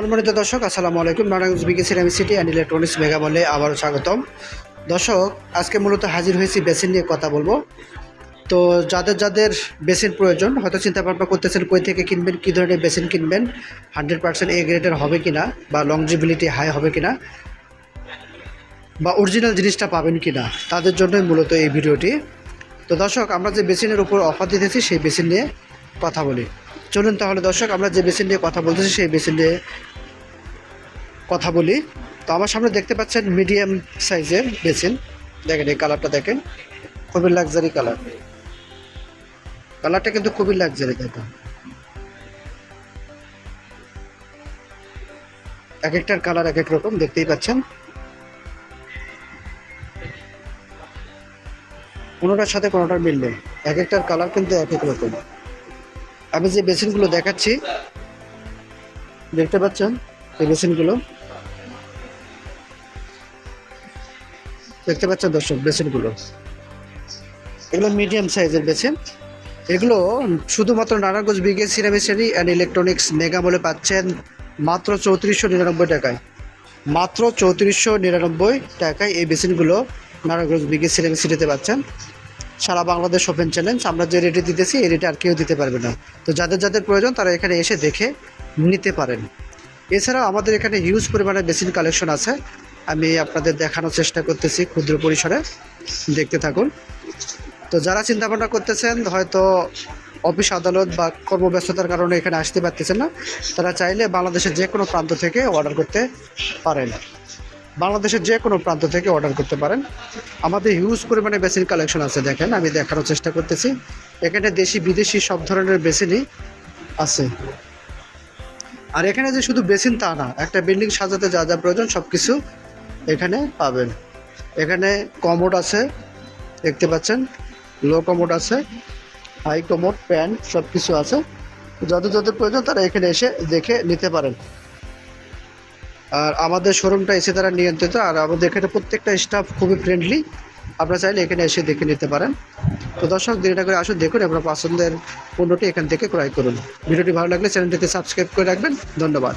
সুপ্রিয় দর্শক, আসসালামু আলাইকুম। Narayanganj B K ceramic city and electronics mega বলে আবারও স্বাগতম। দর্শক, আজকে মূলত হাজির হয়েছি বেসিন নিয়ে কথা বলব। তো যাদের যাদের বেসিন প্রয়োজন, হয়তো চিন্তা ভাবনা করতেছেন কই থেকে কিনবেন, কী ধরনের বেসিন কিনবেন, হান্ড্রেড পার্সেন্ট এ গ্রেডের হবে কি না বা লংজিবিলিটি হাই হবে কি না বা অরিজিনাল জিনিসটা পাবেন কিনা, তাদের জন্যই মূলত এই ভিডিওটি। তো দর্শক, আমরা যে বেসিনের উপর অফার দিতেছি, সেই বেসিন নিয়ে কথা বলি। চলুন তাহলে দর্শক, আমরা যে বেসিন নিয়ে কথা বলতেছি, সেই বেসিন নিয়ে কথা বলি। তো আমার সামনে দেখতে পাচ্ছেন মিডিয়াম সাইজের বেসিন। দেখেন এই কালারটা দেখেন। খুবই লাক্সারি কালার কালারটা কিন্তু খুবই লাক্সারি দেখেন এক একটার কালার এক এক রকম, দেখতেই পাচ্ছেন। কোনোটার সাথে কোনোটার মিল নেই। এক একটার কালার কিন্তু এক এক রকম। আমি যে বেসিনগুলো দেখাচ্ছি, দেখতে পাচ্ছেন এই বেসিনগুলো? দেখতে পাচ্ছেন দর্শক, বেসিনগুলো। এগুলো মিডিয়াম সাইজের বেসিন। এগুলো শুধুমাত্র Narayanganj B K ceramic city and electronics mega বলে পাচ্ছেন মাত্র চৌত্রিশশো নিরানব্বই টাকায়। মাত্র চৌত্রিশশো নিরানব্বই টাকায় এই বেসিনগুলো নারায়ণগঞ্জ বিগে সিরামিসিটিতে পাচ্ছেন। সারা বাংলাদেশ ওপেন চ্যালেঞ্জ আমরা যে রেটে দিতেছি, এই রেটে আর কেউ দিতে পারবে না। তো যাদের যাদের প্রয়োজন, তারা এখানে এসে দেখে নিতে পারেন। এছাড়াও আমাদের এখানে হিউজ পরিমাণে বেসিন কালেকশন আছে। আমি আপনাদের দেখানোর চেষ্টা করতেছি ক্ষুদ্র পরিসরে। দেখতে থাকুন। তো যারা চিন্তা ভাবনা করতেছেন, হয়তো অফিস আদালত বা কর্মব্যস্ততার কারণে এখানে আসতে পারতেছেন না, তারা চাইলে বাংলাদেশের যে কোনো প্রান্ত থেকে অর্ডার করতে পারেন। বাংলাদেশের যে কোনো প্রান্ত থেকে অর্ডার করতে পারেন। আমাদের হিউজ পরিমাণে বেসিন কালেকশন আছে, দেখেন, আমি দেখানোর চেষ্টা করতেছি। এখানে দেশি, বিদেশি সব ধরনের বেসিনই আছে। আর এখানে যে শুধু বেসিন তা না, একটা বিল্ডিং সাজাতে যা যা প্রয়োজন সব কিছু এখানে পাবেন। এখানে কমোড আছে, দেখতে পাচ্ছেন? লো কমোড আছে, হাই কমোড, প্যান্ট সব কিছু আছে। যাদের যাদের প্রয়োজন তারা এখানে এসে দেখে নিতে পারেন। আর আমাদের শোরুমটা এসে তারা নিয়ন্ত্রিত, আর আমাদের এখানে প্রত্যেকটা স্টাফ খুবই ফ্রেন্ডলি। আপনারা চাইলে এখানে এসে দেখে নিতে পারেন। তো দর্শক, দেরিটা করে আসুন, দেখুন আপনার পছন্দের পণ্যটি এখান থেকে ক্রয় করুন। ভিডিওটি ভালো লাগলে চ্যানেলটিতে সাবস্ক্রাইব করে রাখবেন। ধন্যবাদ।